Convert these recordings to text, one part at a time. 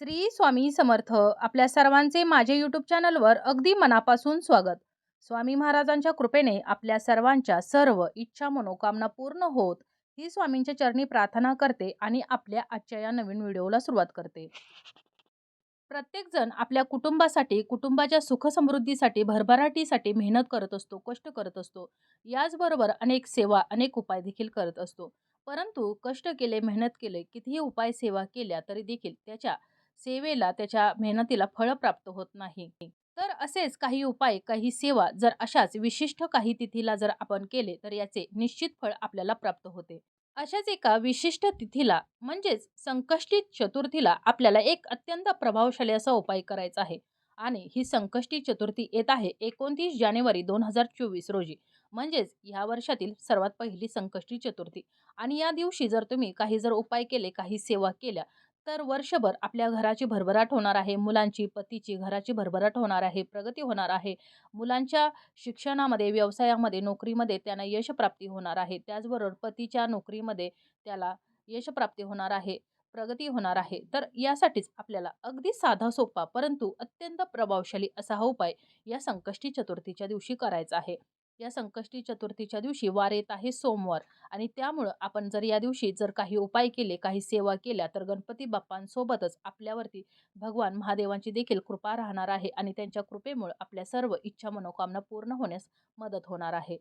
श्री स्वामी समर्थ आपल्या सर्वांचे माझे यूट्यूब चॅनलवर अगदी मनापासून स्वागत. स्वामी महाराजांच्या कृपेने आपल्या सर्वांच्या सर्व इच्छा मनोकामना पूर्ण होत ही स्वामींच्या चरणी प्रार्थना करते आणि आपल्या आजच्या या नवीन व्हिडिओला सुरुवात करते. प्रत्येकजण आपल्या कुटुंबासाठी कुटुंबाच्या सुखसमृद्धीसाठी भरभराटीसाठी मेहनत करत असतो कष्ट करत असतो. याचबरोबर अनेक सेवा अनेक उपाय देखील करत असतो. परंतु कष्ट केले मेहनत केले कितीही उपाय सेवा केल्या तरी देखील त्याच्या सेवेला त्याच्या मेहनतीला फळ प्राप्त होत नाही. तर असेच काही उपाय काही सेवा जर अशाच विशिष्ट काही तिथीला जर आपण केले तर याचे निश्चित फळ आपल्याला प्राप्त होते. अशाच एका विशिष्ट तिथीला म्हणजेच संकष्टी चतुर्थीला आपल्याला एक अत्यंत प्रभावशाली असा उपाय करायचा आहे. आणि ही संकष्टी चतुर्थी येत आहे एकोणतीस जानेवारी दोन हजार चोवीस रोजी. म्हणजेच ह्या वर्षातील सर्वात पहिली संकष्टी चतुर्थी. आणि या दिवशी जर तुम्ही काही जर उपाय केले काही सेवा केल्या तर वर्षभर आपल्या घराची भरभराट होणार आहे. मुलांची पतीची घराची भरभराट होणार आहे. प्रगती होणार आहे. मुलांच्या शिक्षणामध्ये व्यवसायामध्ये नोकरीमध्ये त्यांना यशप्राप्ती होणार आहे. त्याचबरोबर पतीच्या नोकरीमध्ये त्याला यशप्राप्ती होणार आहे. प्रगती होणार आहे. तर यासाठीच आपल्याला अगदी साधा सोपा परंतु अत्यंत प्रभावशाली असा हा उपाय या संकष्टी चतुर्थीच्या दिवशी करायचा आहे. या संकष्टी चतुर्थीच्या दिवशी वार येत आहे सोमवार. आणि त्यामुळं आपण जर या दिवशी जर काही उपाय केले काही सेवा केल्या तर गणपती बाप्पांसोबतच आपल्यावरती भगवान महादेवांची देखील कृपा राहणार आहे आणि त्यांच्या कृपेमुळे आपल्या सर्व इच्छा मनोकामना पूर्ण होण्यास मदत होणार आहे.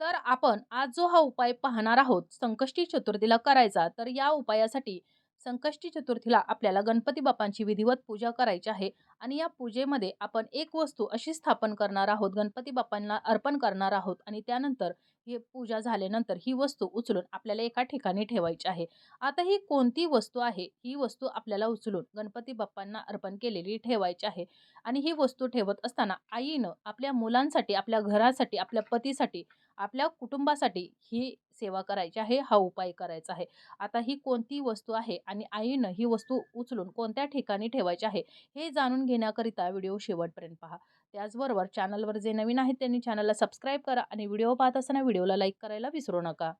तर आपण आज जो हा उपाय पाहणार आहोत संकष्टी चतुर्थीला करायचा तर या उपायासाठी संकष्टी चतुर्थीला आपल्याला गणपती बाप्पांची विधिवत पूजा करायची आहे आणि या पूजेमध्ये आपण एक वस्तू अशी स्थापन करणार आहोत गणपती बाप्पांना अर्पण करणार आहोत आणि त्यानंतर हे पूजा झाल्यानंतर ही वस्तू उचलून आपल्याला एका ठिकाणी ठेवायची आहे. आता ही कोणती वस्तू आहे? ही वस्तू आपल्याला उचलून गणपती बाप्पांना अर्पण केलेली ठेवायची आहे आणि ही वस्तू ठेवत असताना आईनं आपल्या मुलांसाठी आपल्या घरासाठी आपल्या पतीसाठी आपल्या कुटुंबासाठी ही सेवा करायची आहे हा उपाय करायचा आहे. आता ही कोणती वस्तू आहे आणि आईनं ही वस्तू उचलून कोणत्या ठिकाणी ठेवायची आहे हे जाणून घेण्याकरिता व्हिडिओ शेवटपर्यंत पहा. त्याचबरोबर चॅनलवर जे नवीन आहेत त्यांनी चॅनलला सबस्क्राईब करा आणि व्हिडिओ पाहत असताना व्हिडिओला लाईक करायला विसरू नका.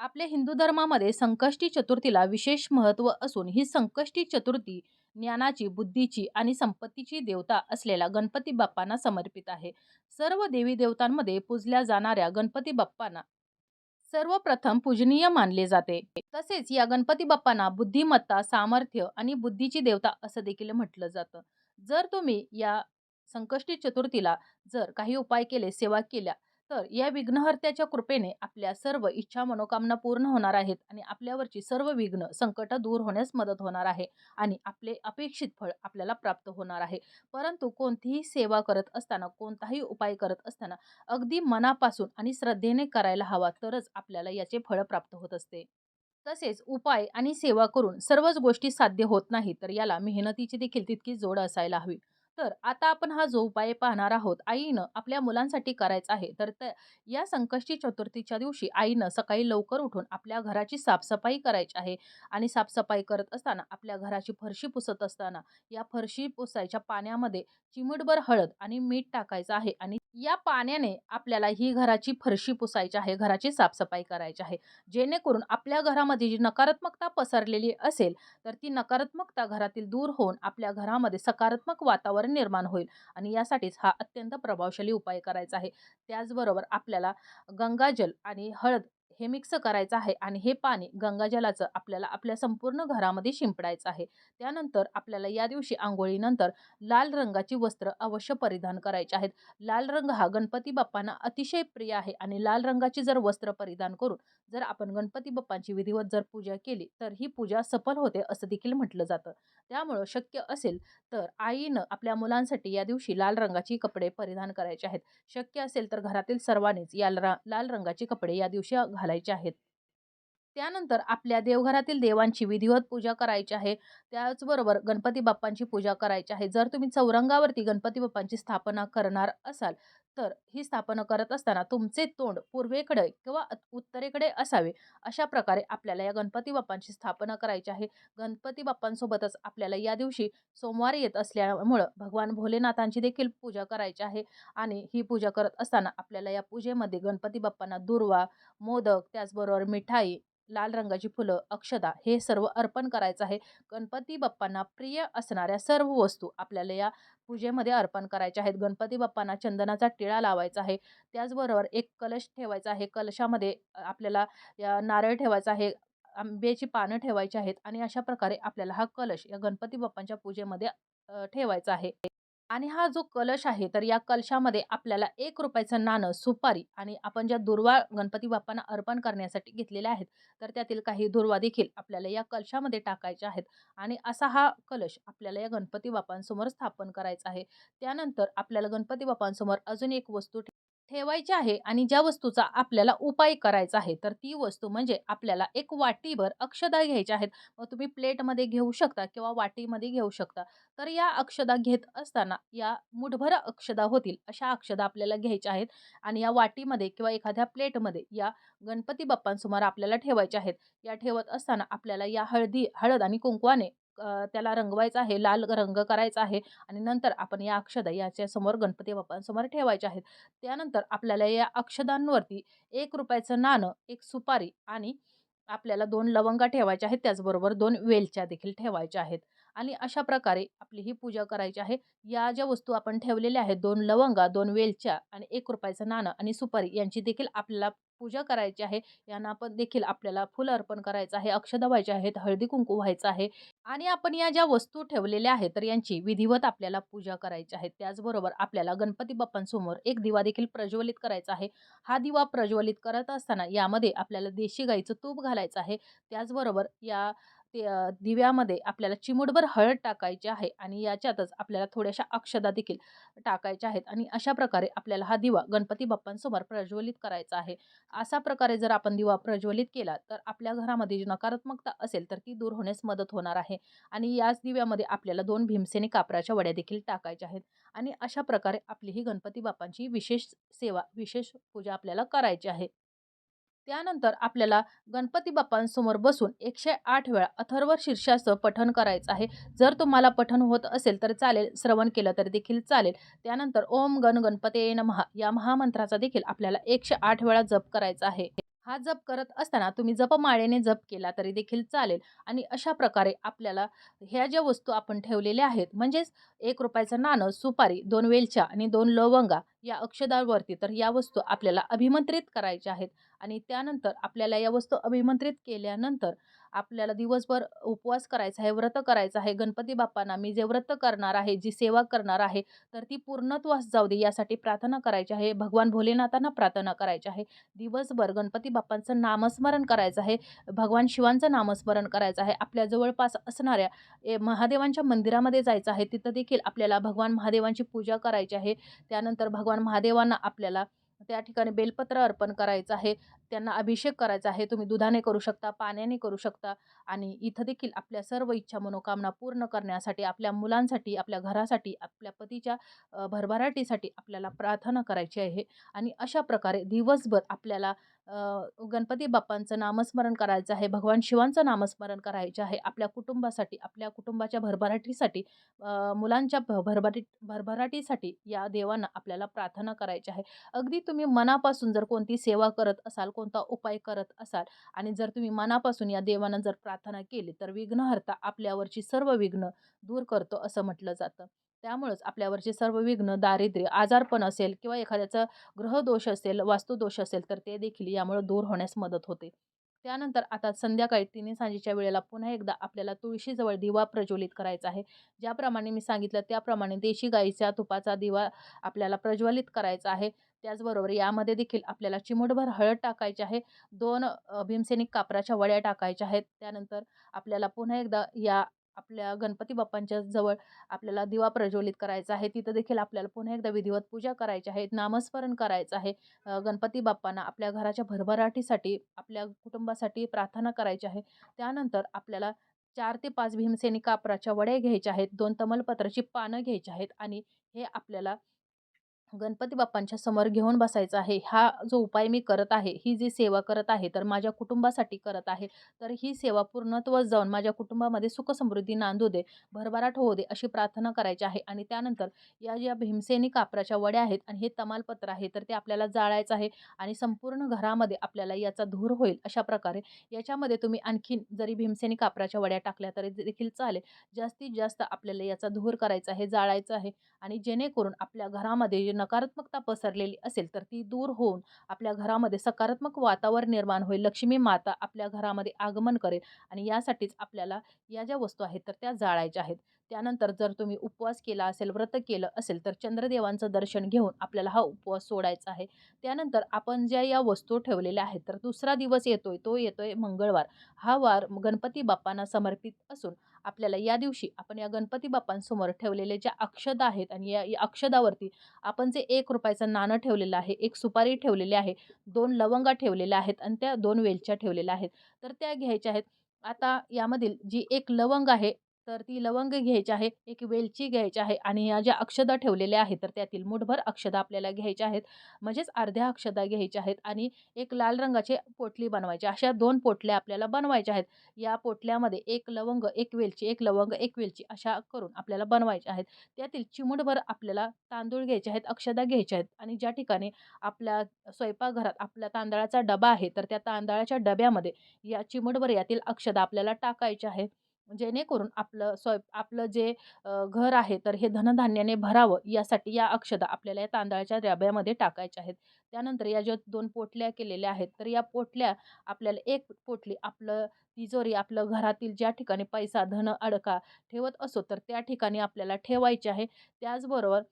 आपल्या हिंदू धर्मामध्ये संकष्टी चतुर्थीला विशेष महत्त्व असून ही संकष्टी चतुर्थी ज्ञानाची बुद्धीची आणि संपत्तीची देवता असलेल्या गणपती बाप्पांना समर्पित आहे. सर्व देवी देवतांमध्ये पूजल्या जाणाऱ्या गणपती बाप्पांना सर्वप्रथम पूजनीय मानले जाते. तसेच या गणपती बाप्पांना बुद्धिमत्ता सामर्थ्य आणि बुद्धीची देवता असं देखील म्हटलं जातं. जर तुम्ही या संकष्टी चतुर्थीला जर काही उपाय केले सेवा केल्या तर या विघ्नहर्त्याच्या कृपेने आपल्या सर्व इच्छा मनोकामना पूर्ण होणार आहेत आणि आपल्यावरची सर्व विघ्न संकट दूर होण्यास मदत होणार आहे आणि आपले अपेक्षित फळ आपल्याला प्राप्त होणार आहे. परंतु कोणतीही सेवा करत असताना कोणताही उपाय करत असताना अगदी मनापासून आणि श्रद्धेने करायला हवा तरच आपल्याला याचे फळ प्राप्त होत असते. तसेच उपाय आणि सेवा करून सर्वच गोष्टी साध्य होत नाही तर याला मेहनतीची देखील तितकी जोड असायला हवी. तर आता आपण हा जो उपाय पाहणार आहोत आईनं आपल्या मुलांसाठी करायचा आहे तर त्या या संकष्टी चतुर्थीच्या दिवशी आईनं सकाळी लवकर उठून आपल्या घराची साफसफाई करायची आहे आणि साफसफाई करत असताना आपल्या घराची फरशी पुसत असताना या फरशी पुसायच्या पाण्यामध्ये चिमटभर हळद आणि मीठ टाकायचं आहे आणि या पाण्याने आपल्याला ही घराची फरशी पुसायची आहे घराची साफसफाई करायची आहे. जेणेकरून आपल्या घरामध्ये जी नकारात्मकता पसरलेली असेल तर ती नकारात्मकता घरातील दूर होऊन आपल्या घरामध्ये सकारात्मक वातावरण निर्माण होईल आणि यासाठीच हा अत्यंत प्रभावशाली उपाय करायचा आहे. त्याचबरोबर आपल्याला गंगाजल आणि हळद हे मिक्स करायचं आहे आणि हे पाणी गंगाजलाचं आपल्याला आपल्या संपूर्ण घरामध्ये शिंपडायचं आहे. त्यानंतर आपल्याला या दिवशी आंघोळीनंतर लाल रंगाची वस्त्र अवश्य परिधान करायचे आहेत. लाल रंग हा गणपती बाप्पांना अतिशय प्रिय आहे आणि लाल रंगाची जर वस्त्र परिधान करून जर आपण गणपती बाप्पांची विधिवत जर पूजा केली तर ही पूजा सफल होते असं देखील म्हटलं जातं. त्यामुळं शक्य असेल तर आईनं आपल्या मुलांसाठी या दिवशी लाल रंगाची कपडे परिधान करायचे आहेत. शक्य असेल तर घरातील सर्वांनीच या लाल रंगाचे कपडे या दिवशी घालायचे आहेत. त्यानंतर आपल्या देवघरातील देवांची विधिवत पूजा करायची आहे. त्याचबरोबर गणपती बाप्पांची पूजा करायची आहे. जर तुम्ही चौरंगावरती गणपती बाप्पांची स्थापना करणार असाल तर ही स्थापना करत असताना तुमचे तोंड पूर्वेकडे किंवा उत्तरेकडे असावे अशा प्रकारे आपल्याला या गणपती बाप्पांची स्थापना करायची आहे. गणपती बाप्पांसोबतच आपल्याला या दिवशी सोमवार येत असल्यामुळं भगवान भोलेनाथांची देखील पूजा करायची आहे आणि ही पूजा करत असताना आपल्याला या पूजेमध्ये गणपती बाप्पांना दुर्वा मोदक त्याचबरोबर मिठाई लाल रंगाची फुलं, अक्षदा हे सर्व अर्पण करायचं आहे. गणपती बाप्पांना प्रिय असणाऱ्या सर्व वस्तू आपल्याला या पूजेमध्ये अर्पण करायच्या आहेत. गणपती बाप्पांना चंदनाचा टिळा लावायचा आहे. त्याचबरोबर एक कलश ठेवायचा आहे. कलशामध्ये आपल्याला या नारळ ठेवायचा आहे. आंब्याची पानं ठेवायची आहेत आणि अशा प्रकारे आपल्याला हा कलश या गणपती बाप्पांच्या पूजेमध्ये ठेवायचा आहे. आणि हा जो कलश आहे तर या कलशामध्ये आपल्याला एक रुपयाचं नाणं, सुपारी आणि आपण ज्या दुर्वा गणपती बाप्पांना अर्पण करण्यासाठी घेतलेल्या आहेत तर त्यातील काही दुर्वा देखील आपल्याला या कलशामध्ये टाकायच्या आहेत. आणि असा हा कलश आपल्याला या गणपती बाप्पांसमोर स्थापन करायचा आहे. त्यानंतर आपल्याला गणपती बाप्पांसमोर अजून एक वस्तू ठेवायची आहे आणि ज्या वस्तूचा आपल्याला उपाय करायचा आहे तर ती वस्तू म्हणजे आपल्याला एक वाटीभर अक्षदा घ्यायच्या आहेत. मग तुम्ही प्लेटमध्ये घेऊ शकता किंवा वाटीमध्ये घेऊ शकता. तर या अक्षदा घेत असताना या मुठभर अक्षदा होतील अशा अक्षदा आपल्याला घ्यायच्या आहेत आणि या वाटीमध्ये किंवा एखाद्या प्लेटमध्ये या गणपती बाप्पांसमोर आपल्याला ठेवायच्या आहेत. या ठेवत असताना आपल्याला या हळदी हळद आणि कुंकवाने त्याला रंगवायचं आहे, लाल रंग करायचा आहे आणि नंतर आपण या अक्षदा याच्यासमोर गणपती बाप्पांसमोर ठेवायच्या आहेत. त्यानंतर आपल्याला या अक्षदांवरती एक रुपयाचं नाणं, एक सुपारी आणि आपल्याला दोन लवंगा ठेवायच्या आहेत. त्याचबरोबर दोन वेलच्या देखील ठेवायच्या आहेत. आणि अशा प्रकारे आपली ही पूजा करायची आहे. या ज्या वस्तू आपण ठेवलेल्या आहेत दोन लवंगा, दोन वेलच्या आणि एक रुपयाचं नाणं आणि सुपारी यांची देखील आपल्याला पूजा करायची आहे. यांना पण देखील आपल्याला फुल अर्पण करायचं आहे, अक्षदा व्हायचे आहेत, हळदी-कुंकू व्हायचं आहे आणि आपण या ज्या वस्तू ठेवलेल्या आहेत तर यांची विधिवत आपल्याला पूजा करायची आहे. त्याचबरोबर आपल्याला गणपती बाप्पांसमोर एक दिवा देखील प्रज्वलित करायचा आहे. हा दिवा प्रज्वलित करत असताना यामध्ये आपल्याला देशी गाईचं तूप घालायचं आहे. त्याचबरोबर या ते दिव्यामध्ये आपल्याला चिमूटभर हळद टाकायची आहे आणि याच्यातच आपल्याला थोड्याशा अक्षदा देखील टाकायच्या आहेत आणि अशा प्रकारे आपल्याला हा दिवा गणपती बाप्पांसमोर प्रज्वलित करायचा आहे. अशा प्रकारे जर आपण दिवा प्रज्वलित केला तर आपल्या घरामध्ये जी नकारात्मकता असेल तर ती दूर होण्यास मदत होणार आहे. आणि याच दिव्यामध्ये आपल्याला दोन भीमसेनी कापराच्या वड्या देखील टाकायच्या आहेत. आणि अशा प्रकारे आपली ही गणपती बाप्पांची विशेष सेवा, विशेष पूजा आपल्याला करायची आहे. त्यानंतर आपल्याला गणपती बाप्पांसमोर बसून 108 वेळा अथर्व शीर्षाचं पठण करायचं आहे. जर तुम्हाला पठण होत असेल तर चालेल, श्रवण केलं तरी देखील चालेल. त्यानंतर ओम गण गणपते नमः या महामंत्राचा देखील आपल्याला 108 वेळा जप करायचा आहे. हा जप करत असताना तुम्ही जपमाळेने जप केला तरी देखील चालेल. आणि अशा प्रकारे आपल्याला ह्या ज्या वस्तू आपण ठेवलेल्या आहेत म्हणजेच एक रुपयाचं नाणं, सुपारी, दोन वेलच्या आणि दोन लवंगा या अक्षदावरती तर या वस्तू आपल्याला अभिमंत्रित करायच्या आहेत. आणि त्यानंतर आपल्याला या वस्तू अभिमंत्रित केल्यानंतर आपल्याला दिवसभर उपवास करायचा आहे, व्रत करायचं आहे. गणपती बाप्पांना मी जे व्रत करणार आहे, जी सेवा करणार आहे तर ती पूर्णत्वास जाऊ दे यासाठी प्रार्थना करायची आहे. भगवान भोलेनाथांना प्रार्थना करायची आहे. दिवसभर गणपती बाप्पांचं नामस्मरण करायचं आहे. भगवान शिवांचं नामस्मरण करायचं आहे. आपल्या जवळपास असणाऱ्या ए महादेवांच्या मंदिरामध्ये जायचं आहे. तिथं देखील आपल्याला भगवान महादेवांची पूजा करायची आहे. त्यानंतर भगवान महादेवांना आपल्याला त्या ठिकाणी बेलपत्र अर्पण करायचं आहे. त्यांना अभिषेक करायचा आहे. तुम्ही दुधाने करू शकता, पाण्याने करू शकता आणि इथं देखील आपल्या सर्व इच्छा, मनोकामना पूर्ण करण्यासाठी, आपल्या मुलांसाठी, आपल्या घरासाठी, आपल्या पतीच्या भरभराटीसाठी आपल्याला प्रार्थना करायची आहे. आणि अशा प्रकारे दिवसभर आपल्याला गणपती बाप्पांचं नामस्मरण करायचं आहे. भगवान शिवांचं नामस्मरण करायचे आहे. आपल्या कुटुंबासाठी, आपल्या कुटुंबाच्या भरभराटीसाठी, मुलांच्या भ भरभराटी भरभराटीसाठी या देवांना आपल्याला प्रार्थना करायची आहे. अगदी तुम्ही मनापासून जर कोणती सेवा करत असाल, कोणता उपाय करत असाल आणि जर तुम्ही मनापासून या देवांना जर प्रार्थना केली तर विघ्नहर्ता आपल्यावरची सर्व विघ्न दूर करतो असं म्हटलं जातं. त्यामुळंच आपल्यावरचे सर्व विघ्न, दारिद्र्य, आजारपण असेल किंवा एखाद्याचा ग्रहदोष असेल, वास्तुदोष असेल तर ते देखील यामुळं दूर होण्यास मदत होते. त्यानंतर आता संध्याकाळी तिन्ही सांजेच्या वेळेला पुन्हा एकदा आपल्याला तुळशीजवळ दिवा प्रज्वलित करायचा आहे. ज्याप्रमाणे मी सांगितलं त्याप्रमाणे देशी गाईच्या तुपाचा दिवा आपल्याला प्रज्वलित करायचा आहे. त्याचबरोबर यामध्ये देखील आपल्याला चिमूटभर हळद टाकायची आहे. 2 अ, भीमसेनी कापराच्या वड्या टाकायच्या आहेत. त्यानंतर आपल्याला पुन्हा एकदा या आपल्या गणपती बाप्पांच्या जवळ आपल्याला दिवा प्रज्वलित करायचा आहे. तिथं देखील आपल्याला पुन्हा एकदा विधिवत पूजा करायची आहे. नामस्मरण करायचं आहे. गणपती बाप्पांना आपल्या घराच्या भरभराटीसाठी, आपल्या कुटुंबासाठी प्रार्थना करायची आहे. त्यानंतर आपल्याला चार ते पाच भीमसेनी कापराच्या वड्या घ्यायच्या आहेत. दोन तमलपत्राची पानं घ्यायची आहेत आणि हे आपल्याला गणपती बाप्पांच्या समोर घेऊन बसायचं आहे. हा जो उपाय मी करत आहे, ही जी सेवा करत आहे, तर माझ्या कुटुंबासाठी करत आहे. तर ही सेवा पूर्णत्व जाऊन माझ्या कुटुंबामध्ये सुख-समृद्धी नांदू दे, भरभराट होऊ दे, अशी प्रार्थना करायची आहे. आणि त्यानंतर या ज्या भीमसेनी कापराच्या वड्या आहेत आणि हे तमालपत्र आहे, तर ते आपल्याला जाळायचं आहे आणि संपूर्ण घरामध्ये आपल्याला याचा धूर होईल. अशा प्रकारे याच्यामध्ये तुम्ही आणखीन जरी भीमसेनी कापराच्या वड्या टाकल्या तरी देखील चालेल. जास्तीत जास्त आपल्याला याचा धूर करायचा आहे, जाळायचं आहे आणि जेणेकरून आपल्या घरामध्ये नकारात्मकता पसरलेली असेल तर ती दूर होऊन आपल्या घरामध्ये सकारात्मक वातावरण निर्माण होईल. लक्ष्मी माता आपल्या घरामध्ये आगमन करेल आणि यासाठीच आपल्याला या ज्या वस्तू आहेत तर त्या जाळायच्या आहेत. त्यानंतर जर तुम्ही उपवास केला असेल, व्रत केलं असेल तर चंद्रदेवांचं दर्शन घेऊन आपल्याला हा उपवास सोडायचा आहे. त्यानंतर आपण ज्या या वस्तू ठेवलेल्या आहेत तर दुसरा दिवस येतोय, तो येतोय मंगळवार. हा वार गणपती बाप्पांना समर्पित असून आपल्याला या दिवशी आपण या गणपती बाप्पांसमोर ठेवलेले ज्या अक्षदा आहेत आणि या या अक्षदावरती आपण जे एक रुपयाचं नाणं ठेवलेलं आहे, एक सुपारी ठेवलेली आहे, दोन लवंगा ठेवलेल्या आहेत आणि त्या दोन वेलच्या ठेवलेल्या आहेत. तर त्या घ्यायच्या आहेत. आता यामधील जी एक लवंग आहे, तर ती लवंग घ्यायची आहे, एक वेलची घ्यायची आहे आणि या ज्या अक्षदा ठेवलेल्या आहेत, तर त्यातील मुठभर अक्षदा आपल्याला घ्यायच्या आहेत. म्हणजेच अर्ध्या अक्षदा घ्यायच्या आहेत आणि एक लाल रंगाची पोटली बनवायची. अशा दोन पोटल्या आपल्याला बनवायच्या आहेत. या पोटल्यामध्ये एक लवंग, एक वेलची, एक लवंग, एक वेलची अशा करून आपल्याला बनवायच्या आहेत. त्यातील चिमूटभर आपल्याला तांदूळ घ्यायचे आहेत, अक्षदा घ्यायच्या आहेत आणि ज्या ठिकाणी आपल्या स्वयंपाकघरात आपला तांदळाचा डबा आहे, तर त्या तांदळाच्या डब्यामध्ये या चिमुटभर यातील अक्षदा आपल्याला टाकायच्या आहेत. जेणेकरून आपलं स्वयं आपलं जे घर आहे, तर हे धनधान्याने भरावं यासाठी या अक्षदा आपल्याला या तांदळाच्या डब्यामध्ये टाकायच्या आहेत. त्यानंतर या ज्या दोन पोटल्या केलेल्या आहेत, तर या पोटल्या आपल्याला एक पोटली आपलं तिजोरी, आपलं घरातील ज्या ठिकाणी पैसा, धन, अडका ठेवत असो, तर त्या ठिकाणी आपल्याला ठेवायचे आहे. त्याचबरोबर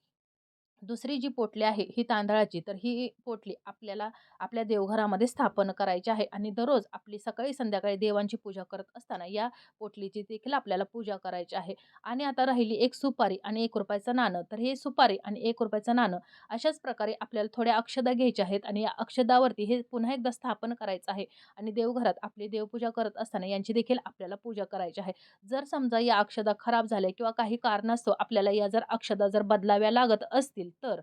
दुसरी जी पोटली आहे ही तांदळाची, तर ही पोटली आपल्याला आपल्या देवघरामध्ये स्थापन करायची आहे आणि दररोज आपली सकाळी संध्याकाळी देवांची पूजा करत असताना या पोटलीची देखील आपल्याला पूजा करायची आहे. आणि आता राहिली एक सुपारी आणि एक रुपयाचं नाणं. तर हे सुपारी आणि एक रुपयाचं नाणं अशाच प्रकारे आपल्याला थोड्या अक्षदा घ्यायच्या आहेत आणि या अक्षदावरती हे पुन्हा एकदा स्थापन करायचं आहे आणि देवघरात आपली देवपूजा करत असताना यांची देखील आपल्याला पूजा करायची आहे. जर समजा या अक्षदा खराब झाल्या किंवा काही कारणास्तव आपल्याला या जर अक्षदा जर बदलाव्या लागत असतील, तर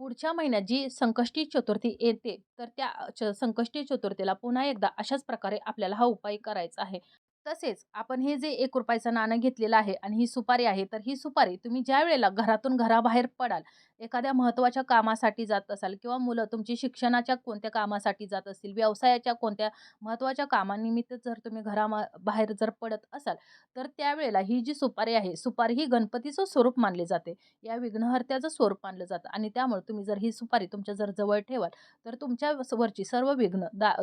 पुढच्या महिन्यात जी संकष्टी चतुर्थी येते, तर त्या च संकष्टी चतुर्थीला पुन्हा एकदा अशाच प्रकारे आपल्याला हा उपाय करायचा आहे. तसेच आपण हे जे एक रुपयाचं नाणं घेतलेलं आहे आणि ही सुपारी आहे, तर ही सुपारी तुम्ही ज्यावेळेला घरातून घराबाहेर पडाल, एखाद्या महत्त्वाच्या कामासाठी जात असाल किंवा मुलं तुमची शिक्षणाच्या कोणत्या कामासाठी जात असतील, व्यवसायाच्या कोणत्या महत्त्वाच्या कामानिमित्त जर तुम्ही घरामा बाहेर जर पडत असाल, तर त्यावेळेला ही जी सुपारी आहे, सुपारी ही गणपतीचं स्वरूप मानले जाते. या विघ्नहर्त्याचं स्वरूप मानलं जातं आणि त्यामुळे तुम्ही जर ही सुपारी तुमच्या जर जवळ ठेवाल, तर तुमच्या वरची सर्व विघ्न दा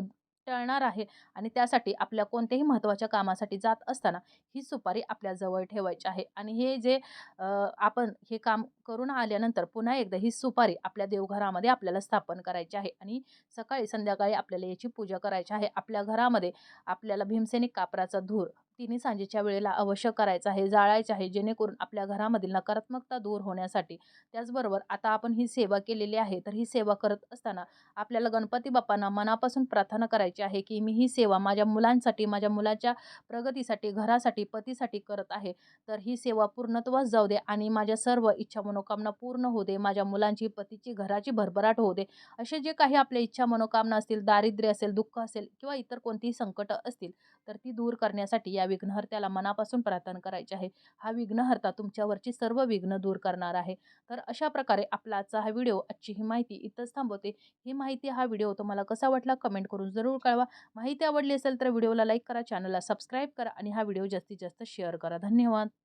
टळणार आहे आणि त्यासाठी आपल्या कोणत्याही महत्त्वाच्या कामासाठी जात असताना ही सुपारी आपल्या जवळ ठेवायची आहे आणि हे जे आपण हे काम करून आल्यानंतर पुन्हा एकदा ही सुपारी आपल्या देवघरामध्ये आपल्याला स्थापन करायची आहे आणि सकाळी संध्याकाळी आपल्याला याची पूजा करायची आहे. आपल्या घरामध्ये आपल्याला भीमसेनी कापराचा धूर तिन्ही सांजेच्या वेळेला अवश्य करायचं आहे, जाळायचं आहे, जेणेकरून आपल्या घरामधील नकारात्मकता दूर होण्यासाठी. त्याचबरोबर आता आपण ही सेवा केलेली आहे, तर ही सेवा करत असताना आपल्याला गणपती बाप्पांना मनापासून प्रार्थना करायची आहे, की मी ही सेवा माझ्या मुलांसाठी, माझ्या मुलाच्या प्रगतीसाठी, घरासाठी, पतीसाठी करत आहे. तर ही सेवा पूर्णत्वास जाऊ दे आणि माझ्या सर्व इच्छा मनोकामना पूर्ण होऊ दे. माझ्या मुलांची, पतीची, घराची भरभराट होऊ दे. असे जे काही आपल्या इच्छा मनोकामना असतील, दारिद्र्य असेल, दुःख असेल किंवा इतर कोणतीही संकटं असतील, तर ती दूर करण्यासाठी यावी विघ्नहर्त्याला मनापासून प्रार्थना करायची आहे. हा विघ्नहर्ता तुमच्यावरची सर्व विघ्न दूर करणार आहे. तर अशा प्रकारे आपला आजचा हा व्हिडिओ, आजची ही माहिती इथंच थांबवते. ही माहिती, हा व्हिडिओ तुम्हाला कसा वाटला कमेंट करून जरूर कळवा. माहिती आवडली असेल तर व्हिडिओला लाईक करा, चॅनलला सबस्क्राईब करा आणि हा व्हिडिओ जास्तीत जास्त शेअर करा. धन्यवाद.